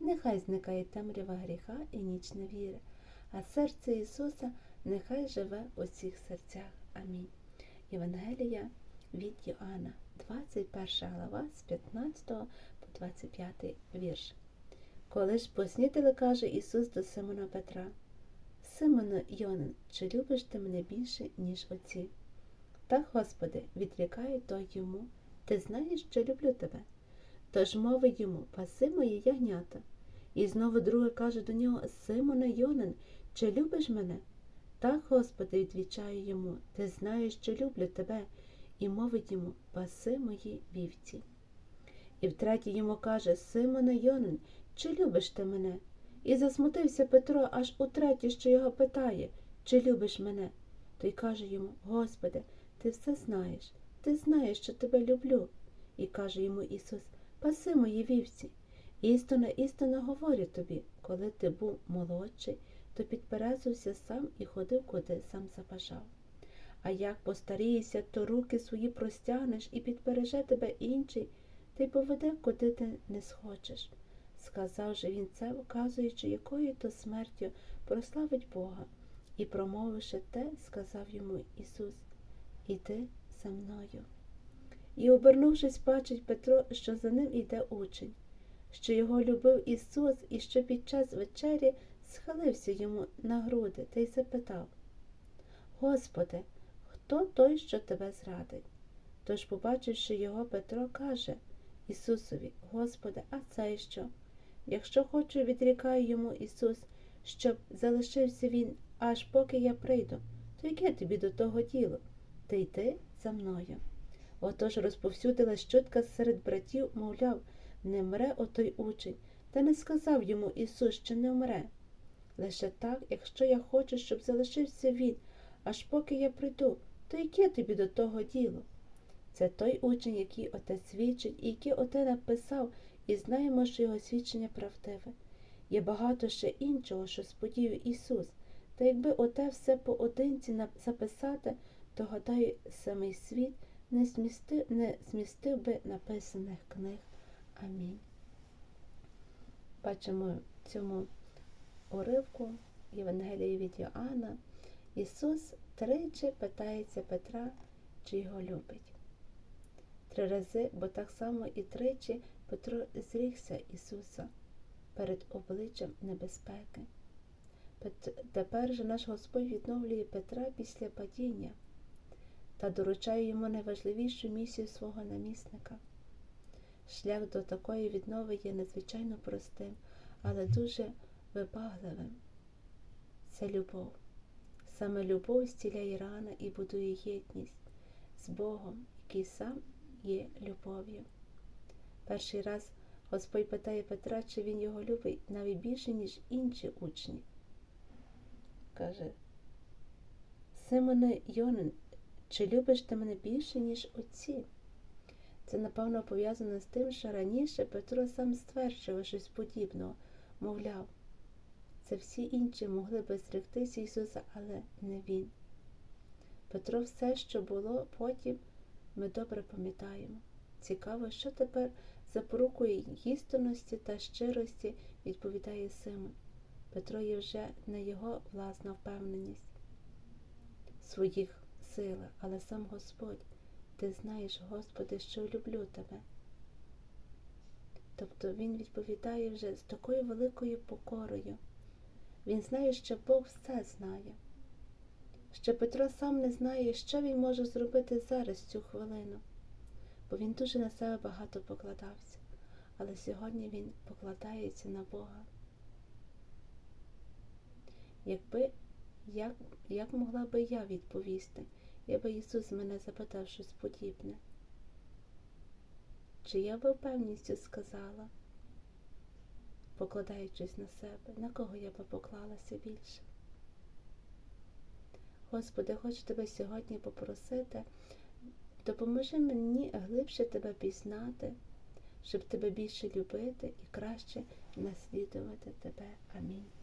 нехай зникає темрява гріха і ніч невіри, а серце Ісуса нехай живе у всіх серцях. Амінь. Євангелія від Йоанна, 21 глава з 15 по 25 вірш. Коли ж поснідали, каже Ісус до Симона Петра, Симоне Йонин, чи любиш ти мене більше, ніж оці? Так, Господи, відрікає той йому, ти знаєш, що люблю тебе. Тож мовить йому, паси мої ягнята. І знову друге каже до нього, Симоне Йонин, чи любиш мене? Так, Господи, відвічає йому, ти знаєш, що люблю тебе, і мовить йому, паси мої вівці. І втретє йому каже, Симоне Йонин, чи любиш ти мене? І засмутився Петро аж утретє, що його питає, чи любиш мене? Той каже йому, Господи, ти все знаєш, ти знаєш, що тебе люблю. І каже йому Ісус, паси мої вівці. Істинно, істинно говорю тобі, коли ти був молодший, то підперезувався сам і ходив, куди сам забажав. А як постарієшся, то руки свої простягнеш і підпереже тебе інший, та й поведе, куди ти не схочеш. Сказав же він це, вказуючи, якою то смертю прославить Бога, і, промовивши те, сказав йому Ісус, Іди за мною. І, обернувшись, бачить Петро, що за ним іде учень, що його любив Ісус, і що під час вечері схилився йому на груди та й запитав Господи, хто той, що тебе зрадить? Тож, побачивши його, Петро каже Ісусові, Господи, а це що? Якщо хочу, відрікає йому Ісус, щоб залишився він, аж поки я прийду, то яке тобі до того діло? Ти йди за мною. Отож розповсюдилась чутка серед братів, мовляв, не мре отой учень, та не сказав йому Ісус, що не вмре. Лише так, якщо я хочу, щоб залишився він, аж поки я прийду, то яке тобі до того діло? Це той учень, який оте свідчить, і який оте написав, і знаємо, що його свідчення правдиве. Є багато ще іншого, що сподів Ісус, та якби оте все поодинці записати, то гадаю, самий світ не змістив, не змістив би написаних книг. Амінь. Бачимо цьому уривку Євангелії від Йоанна. Ісус тричі питається Петра, чи його любить. Три рази, бо так само і тричі Петро зрігся Ісуса перед обличчям небезпеки. Тепер же наш Господь відновлює Петра після падіння та доручає йому найважливішу місію свого намісника. Шлях до такої віднови є надзвичайно простим, але дуже вибагливим. Це любов. Саме любов зціляє рани і будує єдність з Богом, який сам є любов'ю. Перший раз Господь питає Петра, чи він його любить навіть більше, ніж інші учні. Каже, Симоне Йонин, чи любиш ти мене більше, ніж отці? Це, напевно, пов'язано з тим, що раніше Петро сам стверджував щось подібного, мовляв, це всі інші могли би зректися Ісуса, але не Він. Петро все, що було потім, ми добре пам'ятаємо. Цікаво, що тепер запорукою істинності та щирості відповідає Симон. Петро є вже не його власна впевненість своїх силах, але сам Господь. Ти знаєш, Господи, що люблю тебе. Тобто він відповідає вже з такою великою покорою. Він знає, що Бог все знає, що Петро сам не знає, що він може зробити зараз цю хвилину, бо він дуже на себе багато покладався, але сьогодні він покладається на Бога. Якби як, як могла би я відповісти? Якби Ісус мене запитав щось подібне. Чи я би впевністю сказала, покладаючись на себе, на кого я би поклалася більше. Господи, хочу тебе сьогодні попросити, допоможи мені глибше тебе пізнати, щоб тебе більше любити і краще наслідувати тебе. Амінь.